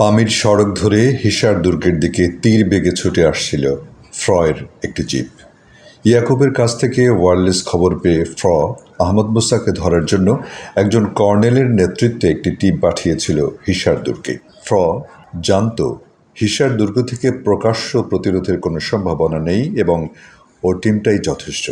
পামির সড়ক ধরে হিসার দুর্গের দিকে তীর বেগে ছুটে আসছিল ফ্রয়ের একটি জিপ। ইয়াকুবের কাছ থেকে ওয়ারলেস খবর পেয়ে ফ্র আহমদ মুসাকে ধরার জন্য একজন কর্নেলের নেতৃত্বে একটি টিম পাঠিয়েছিল হিসার দুর্গে। ফ্র জানত, হিসার দুর্গ থেকে প্রকাশ্য প্রতিরোধের কোনো সম্ভাবনা নেই এবং ও টিমটাই যথেষ্ট।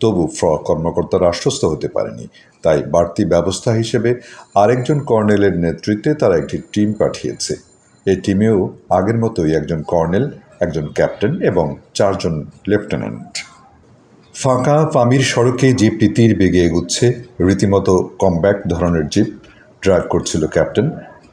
তবু ফ্র কর্মকর্তারা আশ্বস্ত হতে পারেনি। তাই বাড়তি ব্যবস্থা হিসেবে আরেকজন কর্নেলের নেতৃত্বে তারা একটি টিম পাঠিয়েছে। এই টিমেও আগের মতোই একজন কর্নেল, একজন ক্যাপ্টেন এবং চারজন লেফটেন্যান্ট। ফাঁকা পামির সড়কে জিপটি তীর বেগে এগুচ্ছে। রীতিমতো কমব্যাক ধরনের জিপ ড্রাইভ করছিল ক্যাপ্টেন।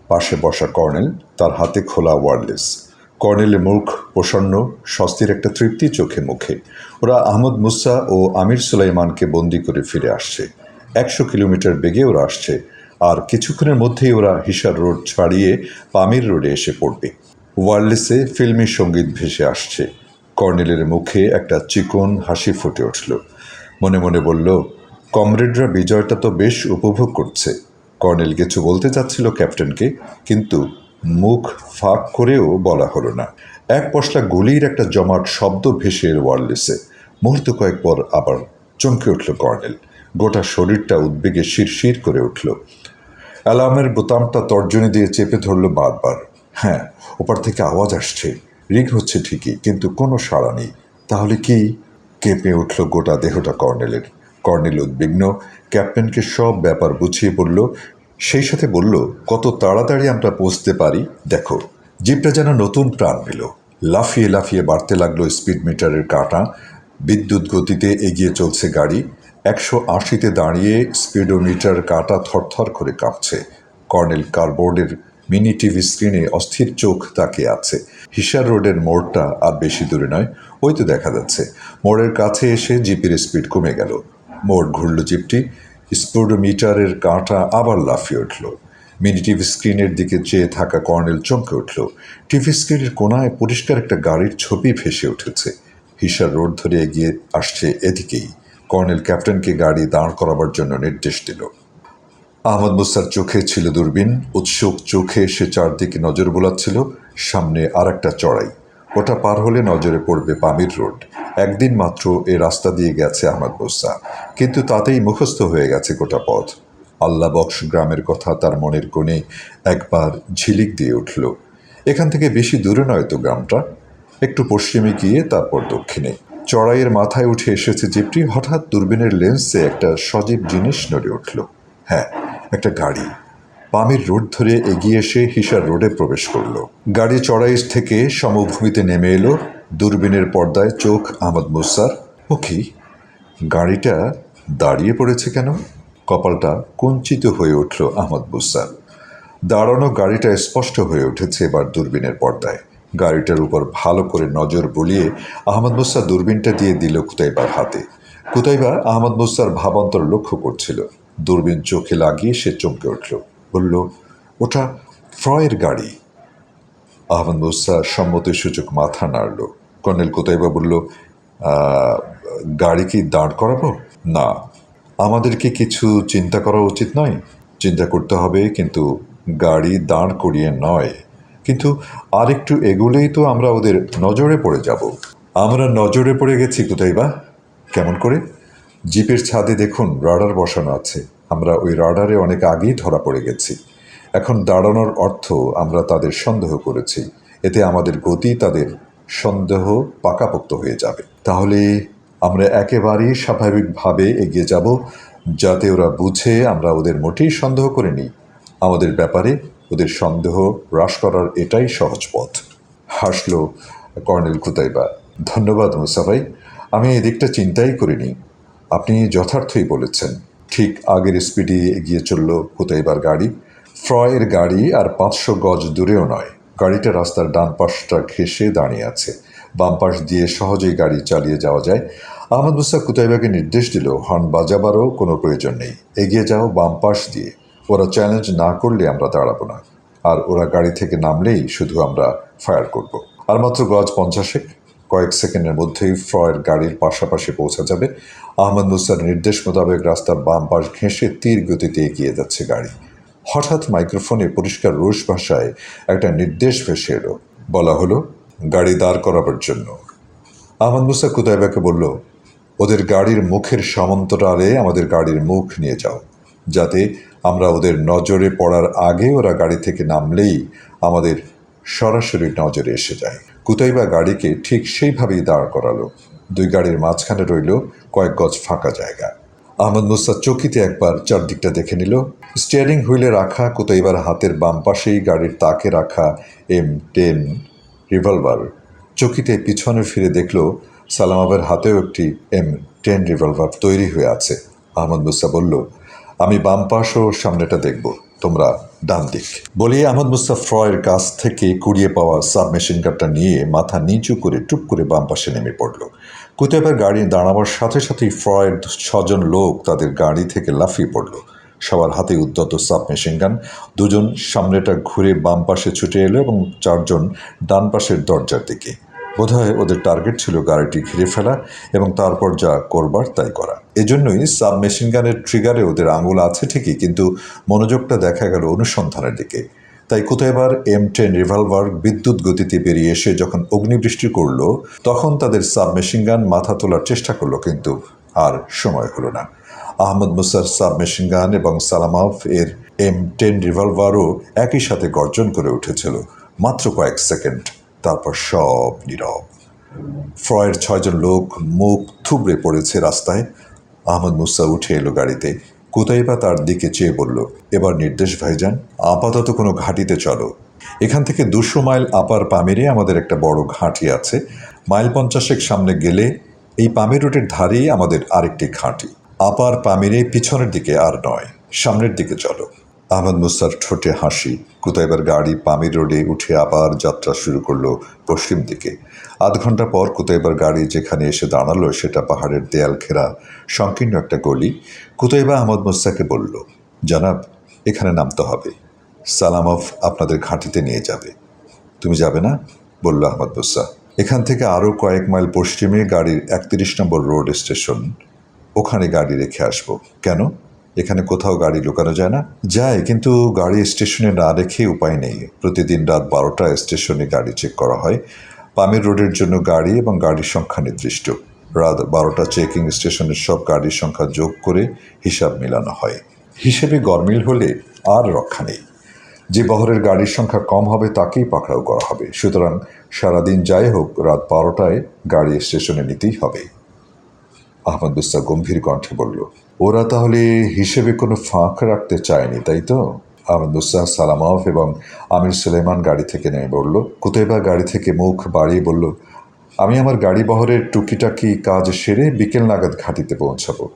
পাশে বসা কর্নেল, তার হাতে খোলা ওয়ারলেস। কর্নেলের মুখ প্রসন্ন, স্বস্তির একটা তৃপ্তি চোখে মুখে। ওরা আহমদ মুসা ও আমির সুলাইমানকে বন্দি করে ফিরে আসছে। একশো কিলোমিটার বেগে ওরা আসছে। আর কিছুক্ষণের মধ্যেই ওরা হিসার রোড ছাড়িয়ে পামির রোডে এসে পড়বে। ওয়ারলেসে ফিল্মি সংগীত ভেসে আসছে। কর্নেলের মুখে একটা চিকন হাসি ফুটে উঠল। মনে মনে বলল, কমরেডরা বিজয়টা তো বেশ উপভোগ করছে। কর্নেল কিছু বলতে চাচ্ছিল ক্যাপ্টেনকে, কিন্তু মুখ ফাঁক করেও বলা হলো না। এক পশলা গুলির একটা জমাট শব্দ ভেসে এর ওয়ারলেসে। মুহূর্ত কয়েক পর আবার চমকে উঠল কর্নেল। গোটা শরীরটা উদ্বেগে শিরশির করে উঠল। অ্যালার্মের বোতামটা তর্জনী দিয়ে চেপে ধরল বারবার। হ্যাঁ ওপার থেকে আওয়াজ আসছে। রিং হচ্ছে ঠিকই, কিন্তু কোনো সাড়া নেই। তাহলে কি? কেঁপে উঠল গোটা দেহটা কর্নেলের। কর্নেল উদ্বিগ্ন, ক্যাপ্টেনকে সব ব্যাপার বুঝিয়ে বলল, সেই সাথে বলল, কত তাড়াতাড়ি আমরা পৌঁছতে পারি। দেখো, জিপটা যেন নতুন প্রাণ পেল। লাফিয়ে লাফিয়ে বাড়তে লাগল স্পিড মিটারের কাঁটা। বিদ্যুৎ গতিতে এগিয়ে চলছে গাড়ি। একশো আশিতে দাঁড়িয়ে স্পিডোমিটার কাঁটা থরথর করে কাঁপছে। কর্নেল কারবোর্ডের মিনি টিভি স্ক্রিনে অস্থির চোখ তাকিয়ে আছে। হিসার রোডের মোড়টা আর বেশি দূরে নয়, ওই তো দেখা যাচ্ছে। মোড়ের কাছে এসে জিপের স্পিড কমে গেল। মোড় ঘুরল জিপটি, স্পিডোমিটারের কাঁটা আবার লাফিয়ে উঠল। মিনি টিভি স্ক্রিনের দিকে চেয়ে থাকা কর্নেল চমকে উঠল। টিভি স্ক্রিনের কোনায় পরিষ্কার একটা গাড়ির ছবি ভেসে উঠেছে। হিসার রোড ধরে এগিয়ে আসছে এদিকেই। কর্নেল ক্যাপ্টেনকে গাড়ি দাঁড় করাবার জন্য নির্দেশ দিল। আহমদ মুসার চোখে ছিল দূরবীন, উৎসুক চোখে সে চারদিকে নজর বোলাচ্ছিল, সামনে আর একটা চড়াই। ওটা পার হলে নজরে পড়বে পামির রোড। একদিন মাত্র এ রাস্তা দিয়ে গেছে আহমদ মুসা কিন্তু তাতেই মুখস্থ হয়ে গেছে গোটা পথ। আল্লাহ বক্স গ্রামের কথা তার মনের কোণে একবার ঝিলিক দিয়ে উঠল। এখান থেকে বেশি দূরে নয় তো গ্রামটা? একটু পশ্চিমে গিয়ে, তারপর দক্ষিণে। চড়াইয়ের মাথায় উঠে এসেছে জিপটি। হঠাৎ দূরবীনের লেন্সে একটা সজীব জিনিস নড়ে উঠল। হ্যাঁ একটা গাড়ি। পামির রোড ধরে এগিয়ে এসে হিসার রোডে প্রবেশ করল। গাড়ি চড়াই থেকে সমভূমিতে নেমে এলো। দূরবীনের পর্দায় চোখ আহমদ মুসার। ও কি? গাড়িটা দাঁড়িয়ে পড়েছে কেন? কপালটা কুঞ্চিত হয়ে উঠল আহমদ মুসার। দাঁড়ানো গাড়িটা স্পষ্ট হয়ে উঠেছে এবার দূরবীনের পর্দায়। গাড়িটার উপর ভালো করে নজর বলিয়ে আহমদ মুসা দূরবীনটা দিয়ে দিল কুতাইবার হাতে। কুতাইবা আহমদ মুসার ভাবান্তর লক্ষ্য করছিল। দূরবীন চোখে লাগিয়ে সে চমকে উঠল। বলল ওটা ফ্রয়ের গাড়ি। আহমদ সম্মতি সূচক মাথা নাড়ল। কর্নেল কোতাইবা বলল "আহ, গাড়ি কি দাঁড় করাবো? না আমাদেরকে কিছু চিন্তা করা উচিত নয়। চিন্তা করতে হবে কিন্তু গাড়ি দাঁড় করিয়ে নয়। কিন্তু আরেকটু এগুলেই তো আমরা ওদের নজরে পড়ে যাব। আমরা নজরে পড়ে গেছি কোথায় বা? কেমন করে? জিপের ছাদে দেখুন রাডার বসানো আছে। আমরা ওই রাডারে অনেক আগেই ধরা পড়ে গেছি। এখন দাঁড়ানোর অর্থ আমরা তাদের সন্দেহ করেছি। এতে আমাদের গতি তাদের সন্দেহ পাকাপোক্ত হয়ে যাবে। তাহলে আমরা একেবারেই স্বাভাবিকভাবে এগিয়ে যাব, যাতে ওরা বুঝে আমরা ওদের মোটেই সন্দেহ করে নিই আমাদের ব্যাপারে ওদের সন্দেহ হ্রাস করার এটাই সহজ পথ। হাসলো কর্নেল কুতাইবা। ধন্যবাদ মুসাফাই আমি এদিকটা চিন্তাই করিনি। আপনি যথার্থই বলেছেন। ঠিক আগের স্পিডে এগিয়ে চলল হুতাইবার গাড়ি। ফ্রয়ের গাড়ি আর পাঁচশো গজ দূরেও নয়। গাড়িটা রাস্তার ডান পাশটা ঘেঁষে দাঁড়িয়ে আছে। বাম পাশ দিয়ে সহজেই গাড়ি চালিয়ে যাওয়া যায়। আহমদ মুসা কুতাইবাকে নির্দেশ দিল, হর্ন বাজাবারও কোনো প্রয়োজন নেই। এগিয়ে যাও বাম পাশ দিয়ে। ওরা চ্যালেঞ্জ না করলে আমরা দাঁড়াবো না। আর ওরা গাড়ি থেকে নামলেই শুধু আমরা ফায়ার করব। আর মাত্র গজ পঞ্চাশেক কয়েক সেকেন্ডের মধ্যেই ফ্রয়ের গাড়ির পাশাপাশি পৌঁছা যাবে। আহমদ মুসার নির্দেশ মোতাবেক রাস্তার বাম পাশ ঘেঁষে তীর গতিতে এগিয়ে যাচ্ছে গাড়ি। হঠাৎ মাইক্রোফোনে পরিষ্কার রুশ ভাষায় একটা নির্দেশ ভেসে এলো। বলা হলো, গাড়ি দাঁড় করাবার জন্য। আহমদ মুসা কুতাইবাকে বলল, ওদের গাড়ির মুখের সমান্তরালে আমাদের গাড়ির মুখ নিয়ে যাও। যাতে আমরা ওদের নজরে পড়ার আগে ওরা গাড়ি থেকে নামলেই আমাদের সরাসরি নজরে এসে যায়। কুতাইবা গাড়িকে ঠিক সেইভাবেই দাঁড় করালো। দুই গাড়ির মাঝখানে রইল কয়েক গজ ফাঁকা জায়গা। আহমদ মুসা চকিতে একবার চারদিকটা দেখে নিল। স্টিয়ারিং হুইলে রাখা কুতাইবার হাতের বাম পাশেই গাড়ির তাকে রাখা এম টেন রিভলভার। চকিতে পিছনে ফিরে দেখল সালামাবের হাতেও একটি এম টেন রিভলভার তৈরি হয়ে আছে। আহমদ মুসা বলল আমি বাম পাশ ও সামনেটা দেখব। তোমরা ডান দিক। বলে, আহমদ মুস্তা ফ্রয়ের কাছ থেকে কুড়িয়ে পাওয়া সাব মেশিন গানটা নিয়ে মাথা নিচু করে টুপ করে বাম পাশে নেমে পড়ল। কুতেবার গাড়ি দাঁড়াবার সাথে সাথেই ফ্রয়ের ছজন লোক তাদের গাড়ি থেকে লাফিয়ে পড়ল। সবার হাতে উদ্যত সাব মেশিন গান। দুজন সামনেটা ঘুরে বাম পাশে ছুটে এলো এবং চারজন ডান পাশের দরজার দিকে। বোধহয় ওদের টার্গেট ছিল গাড়িটি ঘিরে ফেলা এবং তারপর যা করবার তাই করা। এজন্যই সাব মেশিন গানের ট্রিগারে ওদের আঙুল আছে ঠিকই, কিন্তু মনোযোগটা দেখা গেল অনুসন্ধানের দিকে। তাই কোথায়বার এম টেন রিভলভার বিদ্যুৎ গতিতে বেরিয়ে এসে যখন অগ্নিবৃষ্টি করল, তখন তাদের সাব মেশিন গান মাথা তোলার চেষ্টা করল, কিন্তু আর সময় হলো না। আহমদ মুসার সাব মেশিন গান এবং সালামাফ এর এম টেন রিভলভারও একই সাথে গর্জন করে উঠেছিল, মাত্র কয়েক সেকেন্ড। তারপর সব নীরব। ফ্রয়ের ছয়জন লোক মুখ থুবড়ে পড়েছে রাস্তায়। আহমদ মুসা উঠে এলো গাড়িতে। কোথাইবা তার দিকে চেয়ে বলল, এবার নির্দেশ ভাইজান, আপাতত কোনো ঘাঁটিতে চলো। এখান থেকে দুশো মাইল আপার পামেরে আমাদের একটা বড় ঘাঁটি আছে। মাইল পঞ্চাশেক সামনে গেলে এই পামির রোডের ধারেই আমাদের আরেকটি ঘাঁটি। আপার পামিরে পিছনের দিকে আর নয়, সামনের দিকে চলো। আহমদ মুসার ঠোঁটে হাসি। কুতাইবার গাড়ি পামির রোডে উঠে আবার যাত্রা শুরু করল পশ্চিম দিকে। আধ ঘণ্টা পর কুতাইবার গাড়ি যেখানে এসে দাঁড়াল সেটা পাহাড়ের দেয়াল ঘেরা। সংকীর্ণ একটা গলি। কুতাইবা আহমদ মুসাকে বলল, জানাব, এখানে নামতে হবে। সালামফ আপনাদের ঘাঁটিতে নিয়ে যাবে। তুমি যাবে না? বলল আহমদ মুসা এখান থেকে আরও কয়েক মাইল পশ্চিমে গাড়ির একত্রিশ নম্বর রোড স্টেশন। ওখানে গাড়ি রেখে আসব। কেন? এখানে কোথাও গাড়ি লুকানো যায় না। যায়, কিন্তু গাড়ি স্টেশনে না রেখে উপায় নেই। প্রতিদিন রাত বারোটা স্টেশনে গাড়ি চেক করা হয়। পামের রোডের জন্য গাড়ি এবং গাড়ির সংখ্যা নির্দিষ্ট। রাত বারোটা চেকিং স্টেশনের সব গাড়ির সংখ্যা যোগ করে হিসাব মেলানো হয়। হিসেবে গরমিল হলে আর রক্ষা নেই। যে বহরের গাড়ির সংখ্যা কম হবে, তাকেই পাকড়াও করা হবে। সুতরাং সারাদিন যাই হোক, রাত বারোটায় গাড়ি স্টেশনে নিতেই হবে। আহমদ বুস্তা গম্ভীর কণ্ঠে বলল, ওরা তাহলে হিসেবে কোনো ফাঁক রাখতে চায়নি, তাই তো? আহমদ বুস্তা সালামফ এবং আমির সুলেমান গাড়ি থেকে নেমে বলল, কুতেবা গাড়ি থেকে মুখ বাড়িয়ে বলল, আমি আমার গাড়ি বহরের টুকিটাকি কাজ সেরে বিকেল নাগাদ ঘাটিতে পৌঁছাবো।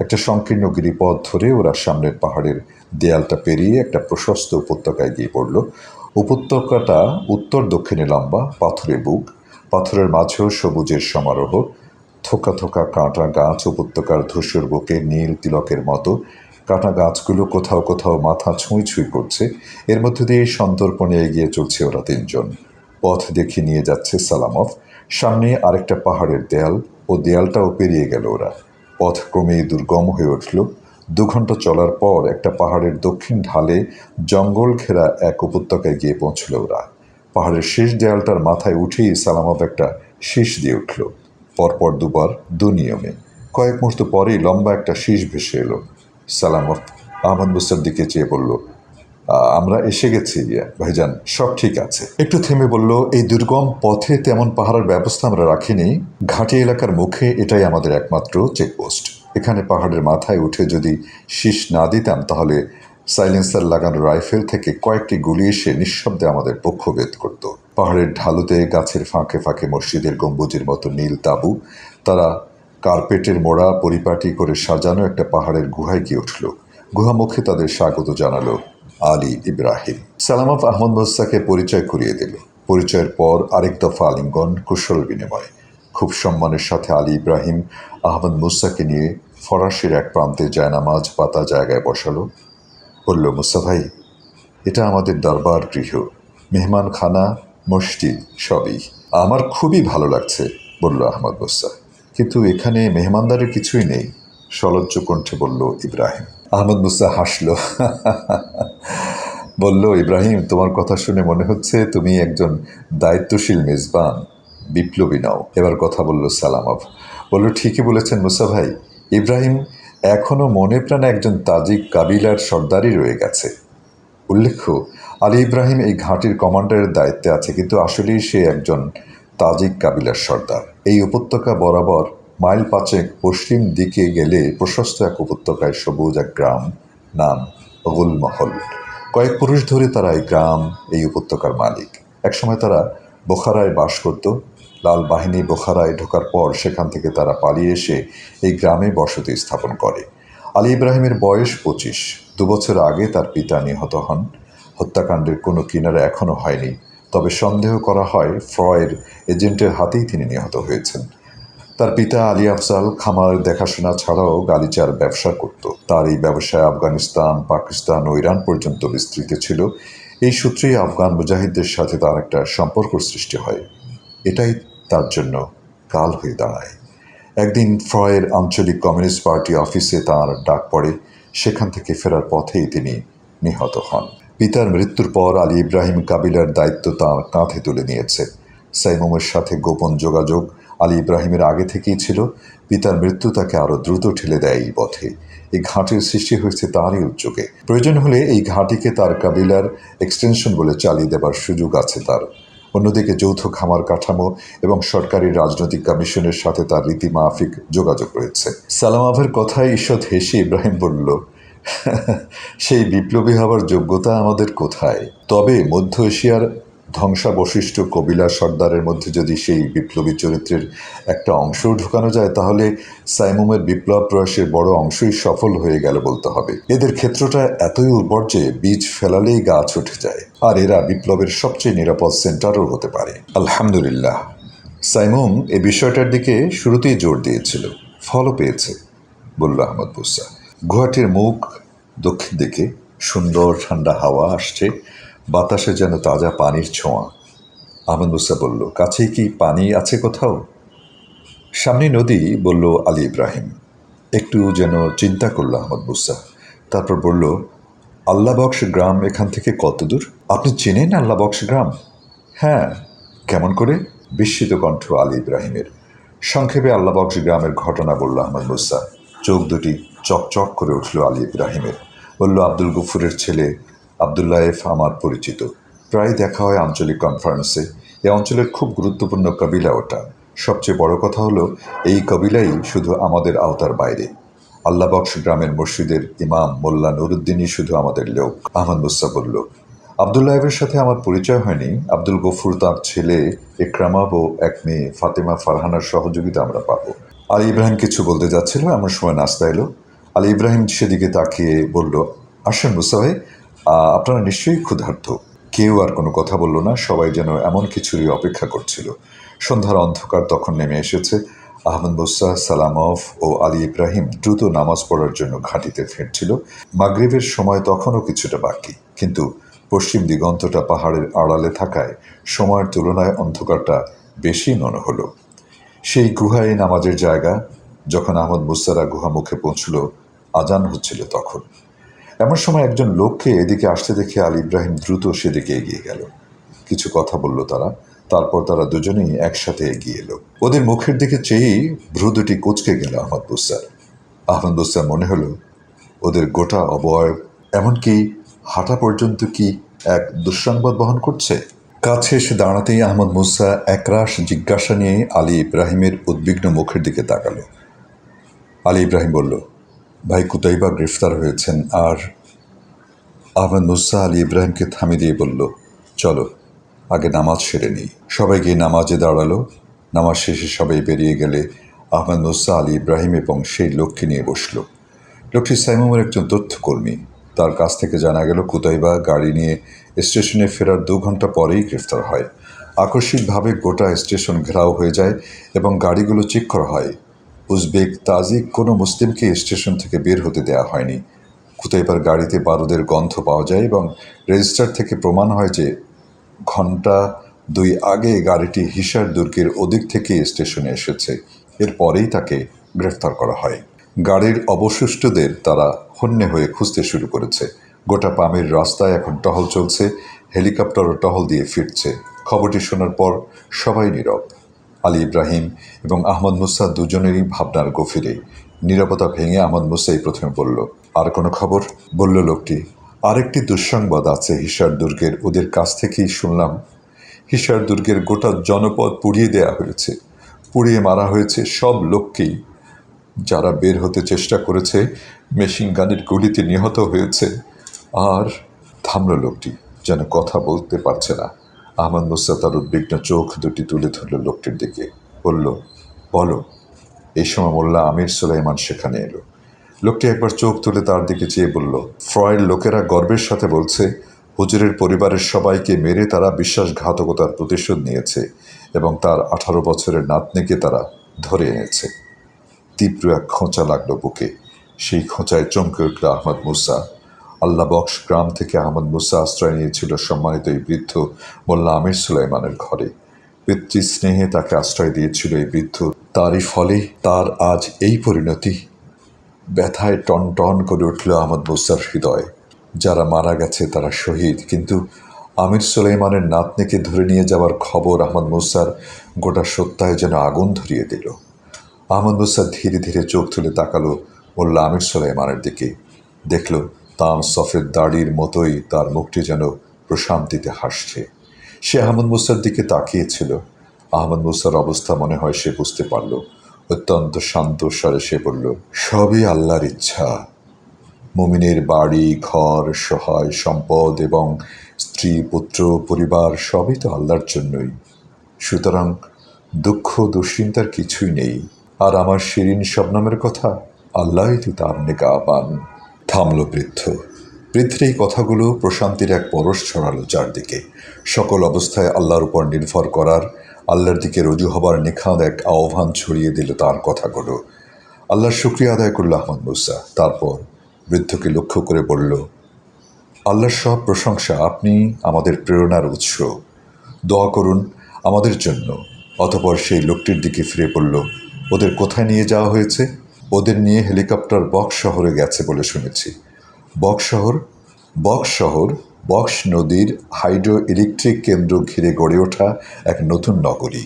একটা সংকীর্ণ গিরিপথ ধরে ওরা সামনের পাহাড়ের দেয়ালটা পেরিয়ে একটা প্রশস্ত উপত্যকায় গিয়ে পড়ল। উপত্যকাটা উত্তর দক্ষিণে লম্বা পাথরে বুক, পাথরের মাঝেও সবুজের সমারোহ থোকা থোকা কাঁটা গাছ উপত্যকার ধূসর বুকে নীল তিলকের মতো। কাঁটা গাছগুলো কোথাও কোথাও মাথা ছুঁই ছুঁই করছে। এর মধ্যে দিয়ে সন্তর্পণে এগিয়ে চলছে ওরা তিনজন। পথ দেখে নিয়ে যাচ্ছে সালামফ সামনে আরেকটা পাহাড়ের দেয়াল। ও দেয়ালটাও পেরিয়ে গেল ওরা। পথ ক্রমেই দুর্গম হয়ে উঠল। দু ঘণ্টা চলার পর একটা পাহাড়ের দক্ষিণ ঢালে জঙ্গল ঘেরা এক উপত্যকায় গিয়ে পৌঁছল ওরা। পাহাড়ের শেষ দেয়ালটার মাথায় উঠেই সালামত একটা শীষ দিয়ে উঠল। পরপর দুবার দু নিয়মে কয়েক মুহূর্ত পরেই লম্বা একটা শীষ ভেসে এলো। সালামত আহমদ মুসার দিকে চেয়ে বলল আমরা এসে গেছি, ভাইজান, সব ঠিক আছে। একটু থেমে বলল, এই দুর্গম পথে তেমন পাহাড়ের ব্যবস্থা আমরা রাখিনি। ঘাটি এলাকার মুখে এটাই আমাদের একমাত্র চেকপোস্ট এখানে পাহাড়ের মাথায় উঠে যদি শীষ না দিতাম, তাহলে সাইলেন্সার লাগানো রাইফেল থেকে কয়েকটি গুলি এসে নিঃশব্দে আমাদের পক্ষভেদ করত। পাহাড়ের ঢালুতে, গাছের ফাঁকে ফাঁকে মসজিদের গম্বুজের মতো নীল তাঁবু। তারা কার্পেটের মোড়া পরিপাটি করে সাজানো একটা পাহাড়ের গুহায় গিয়ে উঠল। গুহামুখে তাদের স্বাগত জানালো আলী ইব্রাহিম। সালামফ আহমদ মোস্তাকে পরিচয় করিয়ে দিল। পরিচয়ের পর আরেক দফা আলিঙ্গন, কুশল বিনিময়। খুব সম্মানের সাথে আলী ইব্রাহিম আহমদ মুসাকে নিয়ে ফরাসির এক প্রান্তে জায়নামাজ পাতা জায়গায় বসালো। বলল মুসা ভাই, এটা আমাদের দরবার গৃহ। মেহমানখানা মসজিদ সবই। আমার খুবই ভালো লাগছে, বলল আহমদ মুসা কিন্তু এখানে মেহমানদারের কিছুই নেই, সলজ্জ কণ্ঠে বলল ইব্রাহিম। আহমদ মুসা হাসল। বলল, ইব্রাহিম, তোমার কথা শুনে মনে হচ্ছে তুমি একজন দায়িত্বশীল মেজবান, বিপ্লবী নাও। এবার কথা বলল সালামভ। বলল, ঠিকই বলেছেন মুসা ভাই। ইব্রাহিম এখনও মনে প্রাণে একজন তাজিক কাবিলার সর্দারই রয়ে গেছে। উল্লেখ্য আলী ইব্রাহিম এই ঘাঁটির কমান্ডারের দায়িত্বে আছে, কিন্তু আসলেই সে একজন তাজিক কাবিলার সর্দার। এই উপত্যকা বরাবর মাইল পাঁচেক পশ্চিম দিকে গেলে প্রশস্ত এক উপত্যকায় সবুজ এক গ্রাম নাম গুলমহল। কয়েক পুরুষ ধরে তারা এই গ্রাম, এই উপত্যকার মালিক। একসময় তারা বোখারায় বাস করত। লাল বাহিনী বোখারায় ঢোকার পর সেখান থেকে তারা পালিয়ে এসে এই গ্রামে বসতি স্থাপন করে। আলী ইব্রাহিমের বয়স পঁচিশ। দুবছর আগে তার পিতা নিহত হন। হত্যাকাণ্ডের কোনো কিনারা এখনও হয়নি। তবে সন্দেহ করা হয় ফ্রয়ের এজেন্টের হাতেই তিনি নিহত হয়েছেন। তার পিতা আলী আফজাল খামার দেখাশোনা ছাড়াও গালিচার ব্যবসা করত। তার এই ব্যবসায় আফগানিস্তান, পাকিস্তান ও ইরান পর্যন্ত বিস্তৃত ছিল। এই সূত্রেই আফগান মুজাহিদদের সাথে তার একটা সম্পর্ক সৃষ্টি হয়। এটাই তার জন্য কাল হয়ে দাঁড়ায়। একদিন ফ্রয়ের আঞ্চলিক কমিউনিস্ট পার্টি অফিসে তার ডাক পড়ে। সেখান থেকে ফেরার পথেই তিনি নিহত হন। পিতার মৃত্যুর পর আলী ইব্রাহিম কাবিলার দায়িত্ব তাঁর কাঁধে তুলে নিয়েছে। সাইমুমের সাথে গোপন যোগাযোগ আলী ইব্রাহিমের আগে থেকেই ছিল। পিতার মৃত্যু তাকে আরও দ্রুত ঠেলে দেয় এই পথে। এই ঘাঁটির সৃষ্টি হয়েছে তারই উদ্যোগে। প্রয়োজন হলে এই ঘাঁটিকে তার কাবিলার এক্সটেনশন বলে চালিয়ে দেবার সুযোগ আছে তার। অন্যদিকে যৌথ খামার কাঠামো এবং সরকারি রাজনৈতিক কমিশনের সাথে তার রীতিমাফিক যোগাযোগ রয়েছে। সালামাভের কথায় ঈষৎ হেসে ইব্রাহিম বলল সেই বিপ্লবী হবার যোগ্যতা আমাদের কোথায়? তবে মধ্য এশিয়ার ধ্বংসাবশিষ্ট কবিলা সর্দারের মধ্যে যদি সেই বিপ্লবী চরিত্রের একটা অংশও ঢুকানো যায়, তাহলে সাইমুমের বিপ্লব প্রয়াসের বড় অংশই সফল হয়ে গেল বলতে হবে। এদের ক্ষেত্রটা এতই উর্বর যে বীজ ফেলালেই গাছ উঠে যায়, আর এরা বিপ্লবের সবচেয়ে নিরাপদ সেন্টারও হতে পারে। আলহামদুলিল্লাহ। সাইমুম এ বিষয়টার দিকে শুরুতেই জোর দিয়েছিল, ফলও পেয়েছে, বলল আহমদ বুসা গুয়াহাটির মুখ দক্ষিণ দিকে, সুন্দর ঠান্ডা হাওয়া আসছে, বাতাসে যেন তাজা পানির ছোঁয়া। আহমদ মুসা বলল, কাছেই কি পানি আছে কোথাও? সামনে নদী, বলল আলী ইব্রাহিম। একটু যেন চিন্তা করল আহমদ মুসা। তারপর বলল আল্লাহবক্স গ্রাম এখান থেকে কত দূর? আপনি চেনেন আল্লাহবক্স গ্রাম? হ্যাঁ। কেমন করে? বিস্মিত কণ্ঠ আলী ইব্রাহিমের। সংক্ষেপে আল্লাহবক্স গ্রামের ঘটনা বলল আহমদ মুসা। চোখ দুটি চকচক করে উঠল আলী ইব্রাহিমের। বলল, আব্দুল গফুরের ছেলে আবদুল্লাহেফ আমার পরিচিত। প্রায় দেখা হয় আঞ্চলিক কনফারেন্সে এ অঞ্চলের খুব গুরুত্বপূর্ণ কবিলা ওটা। সবচেয়ে বড় কথা হলো, এই কবিলাই শুধু আমাদের আওতার বাইরে। আল্লাহবক্স গ্রামের মসজিদের ইমাম মোল্লা নুরুদ্দিনই শুধু আমাদের লোক। আহমদ মুসা বলল আবদুল্লাহেবের সাথে আমার পরিচয় হয়নি। আব্দুল গফুর তার ছেলে একরামাব ও এক মেয়ে ফাতেমা ফারহানার সহযোগিতা আমরা পাবো। আলী ইব্রাহিম কিছু বলতে যাচ্ছিল, এমন সময় নাস্তা এলো। আলী ইব্রাহিম সেদিকে তাকিয়ে বলল, আসেন মুসা আপনারা নিশ্চয়ই ক্ষুধার্ত। কেউ আর কোনো কথা বলল না, সবাই যেন এমন কিছুরই অপেক্ষা করছিল। সন্ধ্যার অন্ধকার তখন নেমে এসেছে। আহমদ মুসা সালামফ ও আলী ইব্রাহিম দ্রুত নামাজ পড়ার জন্য ঘাঁটিতে ফিরছিল। মাগরিবের সময় তখনও কিছুটা বাকি। কিন্তু পশ্চিম দিগন্তটা পাহাড়ের আড়ালে থাকায় সময়ের তুলনায় অন্ধকারটা বেশি মনে হলো। সেই গুহায় নামাজের জায়গা, যখন আহমদ মুসারা গুহা মুখে পৌঁছল আজান হচ্ছিল তখন। এমন সময় একজন লোককে এদিকে আসতে দেখে আলী ইব্রাহিম দ্রুত সেদিকে এগিয়ে গেল। কিছু কথা বলল তারা, তারপর তারা দুজনেই একসাথে এগিয়ে এলো। ওদের মুখের দিকে চেয়েই ভ্রু দুটি কুচকে গেল আহমদ বুসার আহমদ বুসার মনে হলো, ওদের গোটা অবয়ব এমনকি হাঁটা পর্যন্ত কি এক দুঃসংবাদ বহন করছে? কাছে এসে দাঁড়াতেই আহমদ মুসা একরাশ জিজ্ঞাসা নিয়ে আলী ইব্রাহিমের উদ্বিগ্ন মুখের দিকে তাকালো। আলী ইব্রাহিম বলল ভাই কুতাইবা গ্রেফতার হয়েছেন আর আহমেদ মুসা আলী ইব্রাহিমকে থামিয়ে দিয়ে বলল, চলো, আগে নামাজ সেরে নিই। সবাই গিয়ে নামাজে দাঁড়াল। নামাজ শেষে সবাই বেরিয়ে গেলে আহমেদ মুসা আলী ইব্রাহিম এবং সেই লোককে নিয়ে বসল। লোকটি সাইমুমের একজন তথ্যকর্মী। তার কাছ থেকে জানা গেল, কুতাইবা গাড়ি নিয়ে স্টেশনে ফেরার দু ঘণ্টা পরেই গ্রেফতার হয়। আকস্মিকভাবে গোটা স্টেশন ঘেরাও হয়ে যায় এবং গাড়িগুলো চেক করা হয়। উজবেক তাজিক কোনো মুসলিমকে স্টেশন থেকে বের হতে দেওয়া হয়নি। কুতাইবার গাড়িতে বারুদের গন্ধ পাওয়া যায় এবং রেজিস্টার থেকে প্রমাণ হয় যে ঘণ্টা দুই আগে গাড়িটি হিসার দুর্গের ওদিক থেকে স্টেশনে এসেছে। এরপরেই তাকে গ্রেফতার করা হয়। গাড়ির অবশিষ্টদের তারা হন্যে হয়ে খুঁজতে শুরু করেছে। গোটা পামের রাস্তায় এখন টহল চলছে, হেলিকপ্টারও টহল দিয়ে ফিরছে। খবরটি শোনার পর সবাই নীরব। আলী ইব্রাহিম এবং আহমদ মুসা দুজনেরই ভাবনার গভীরে। নীরবতা ভেঙে আহমদ মুসাই প্রথমে বলল, আর কোনো খবর? বলল লোকটি, আরেকটি দুঃসংবাদ আছে হিসার দুর্গের, ওদের কাছ থেকেই শুনলাম। হিসার দুর্গের গোটা জনপদ পুড়িয়ে দেয়া হয়েছে। পুড়িয়ে মারা হয়েছে সব লোককেই। যারা বের হতে চেষ্টা করেছে, মেশিন গানের গুলিতে নিহত হয়েছে। আর থামল লোকটি, যেন কথা বলতে পারছে না। আহমদ মুসা তার উদ্বিগ্ন চোখ দুটি তুলে ধরল লোকটির দিকে। বলল, বলো, এই সময় মোল্লা আমির সুলাইমান সেখানে এলো। লোকটি একবার চোখ তুলে তার দিকে চেয়ে বলল ফ্রয়ের লোকেরা গর্বের সাথে বলছে, হুজুরের পরিবারের সবাইকে মেরে তারা বিশ্বাসঘাতকতার প্রতিশোধ নিয়েছে এবং তার আঠারো বছরের নাতনিকে তারা ধরে এনেছে। তীব্র এক খোঁচা লাগল বুকে। সেই খোঁচায় চমকে উঠল আহমদ মুসা। আল্লাহ বক্স গ্রাম থেকে আহমদ মুসা আশ্রয় নিয়েছিল সম্মানিত এই বৃদ্ধ মোল্লা আমির সুলাইমানের ঘরে। পিতৃ স্নেহে তাকে আশ্রয় দিয়েছিল এই বৃদ্ধ। তারই ফলে তার আজ এই পরিণতি। ব্যথায় টন টন করে উঠল আহমদ মুসার হৃদয়। যারা মারা গেছে তারা শহীদ। কিন্তু আমির সুলাইমানের নাতনিকে ধরে নিয়ে যাওয়ার খবর আহমদ মুসার গোটা সত্তায় যেন আগুন ধরিয়ে দিল। আহমদ মুসা ধীরে ধীরে চোখ তুলে তাকালো মোল্লা আমির সুলাইমানের দিকে। দেখল তাম সফেদ দাড়ির মতোই তার মুখটি যেন প্রশান্তিতে হাসছে। সে আহমদ মুসার দিকে তাকিয়েছিল। আহমদ মুসার অবস্থা মনে হয় সে বুঝতে পারল। অত্যন্ত শান্ত স্বরে সে বলল, সবই আল্লাহর ইচ্ছা। মুমিনের বাড়ি, ঘর, সহায়, সম্পদ এবং স্ত্রী, পুত্র, পরিবার সবই তো আল্লাহর জন্যই। সুতরাং দুঃখ, দুশ্চিন্তার কিছুই নেই। আর আমার শিরিন শবনমের কথা, আল্লাহই তো তার নেকা পান থামল বৃদ্ধ। বৃদ্ধের এই কথাগুলো প্রশান্তির এক পরশ ছড়ালো চারদিকে। সকল অবস্থায় আল্লাহর উপর নির্ভর করার, আল্লাহর দিকে রজু হবার নিখাদ এক আহ্বান ছড়িয়ে দিল তার কথাগুলো। আল্লাহর শুক্রিয়া আদায় করল আহমদ মুসা। তারপর বৃদ্ধকে লক্ষ্য করে বলল, আল্লাহর সব প্রশংসা আপনি আমাদের প্রেরণার উৎস। দোয়া করুন আমাদের জন্য। অতপর সেই লোকটির দিকে ফিরে পড়ল ওদের কোথায় নিয়ে যাওয়া হয়েছে? ওদের নিয়ে হেলিকপ্টার বক্স শহরে গেছে বলে শুনেছি। বক্স শহর বক্স শহর, বক্স নদীর হাইড্রো ইলেকট্রিক কেন্দ্র ঘিরে গড়ে ওঠা এক নতুন নগরী।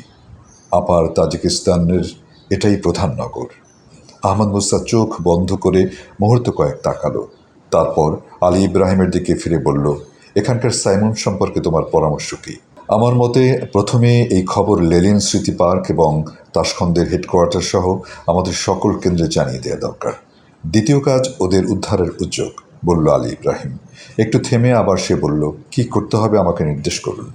আপার তাজিকিস্তানের এটাই প্রধান নগর। আহমদ মুসা চোখ বন্ধ করে মুহূর্ত কয়েক তাকালো। তারপর আলী ইব্রাহিমের দিকে ফিরে বলল, এখানকার সাইমন সম্পর্কে তোমার পরামর্শ কী? আমার মতে প্রথমে এই খবর লেলিন স্মৃতি পার্ক এবং তাসখন্দের হেডকোয়ার্টার সহ আমাদের সকল কেন্দ্রে জানিয়ে দেওয়া দরকার। দ্বিতীয় কাজ ওদের উদ্ধারের উদ্যোগ, বলল আলী ইব্রাহিম। একটু থেমে আবার সে বলল, কি করতে হবে আমাকে নির্দেশ করুন?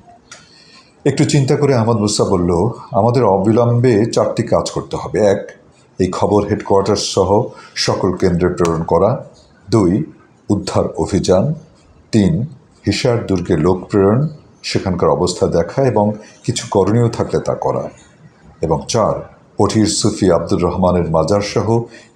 একটু চিন্তা করে আহমদ মুসা বলল, আমাদের অবিলম্বে চারটি কাজ করতে হবে। এক, এই খবর হেডকোয়ার্টার সহ সকল কেন্দ্রে প্রেরণ করা। দুই, উদ্ধার অভিযান। তিন, হিসার দুর্গে লোক প্রেরণ। সেখানকার অবস্থা দেখা এবং কিছু করণীয় থাকলে তা করা। এবং চার, পঠির সুফি আব্দুর রহমানের মাজার সহ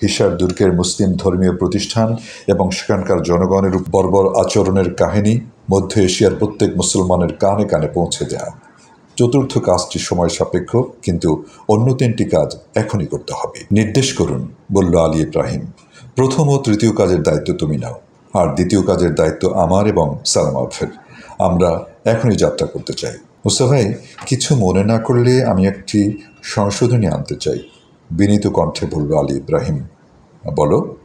হিসার দুর্গের মুসলিম ধর্মীয় প্রতিষ্ঠান এবং সেখানকার জনগণের বর্বর আচরণের কাহিনী মধ্য এশিয়ার প্রত্যেক মুসলমানের কানে কানে পৌঁছে দেয়া চতুর্থ কাজটি সময় সাপেক্ষ, কিন্তু অন্য তিনটি কাজ এখনই করতে হবে। নির্দেশ করুন, বলল আলী ইব্রাহিম, প্রথম ও তৃতীয় কাজের দায়িত্ব তুমি নাও, আর দ্বিতীয় কাজের দায়িত্ব আমার এবং সালাম আফের। আমরা এখনই যাত্রা করতে চাই। মুস্তাফাই কিছু মনে না করলে আমি একটি সংশোধনী আনতে চাই। বিনীত কণ্ঠে বলল আলী ইব্রাহিম, বলো,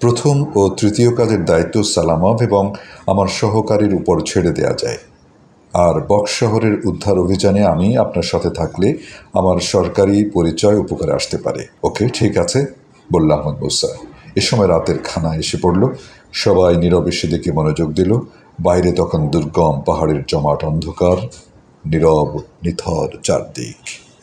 প্রথম ও তৃতীয় কাজের দায়িত্ব সালামভ এবং আমার সহকারীর উপর ছেড়ে দেয়া যায়। আর বক্স শহরের উদ্ধার অভিযানে আমি আপনার সাথে থাকলে আমার সরকারি পরিচয় উপকারে আসতে পারে। ওকে, ঠিক আছে, বলল আহমদ মুসা এ সময় রাতের খানা এসে পড়ল। সবাই নীরবে সেদিকে মনোযোগ দিল। বাইরে তখন দুর্গম পাহাড়ের জমাট অন্ধকার। নীরব নিথর চারদিক।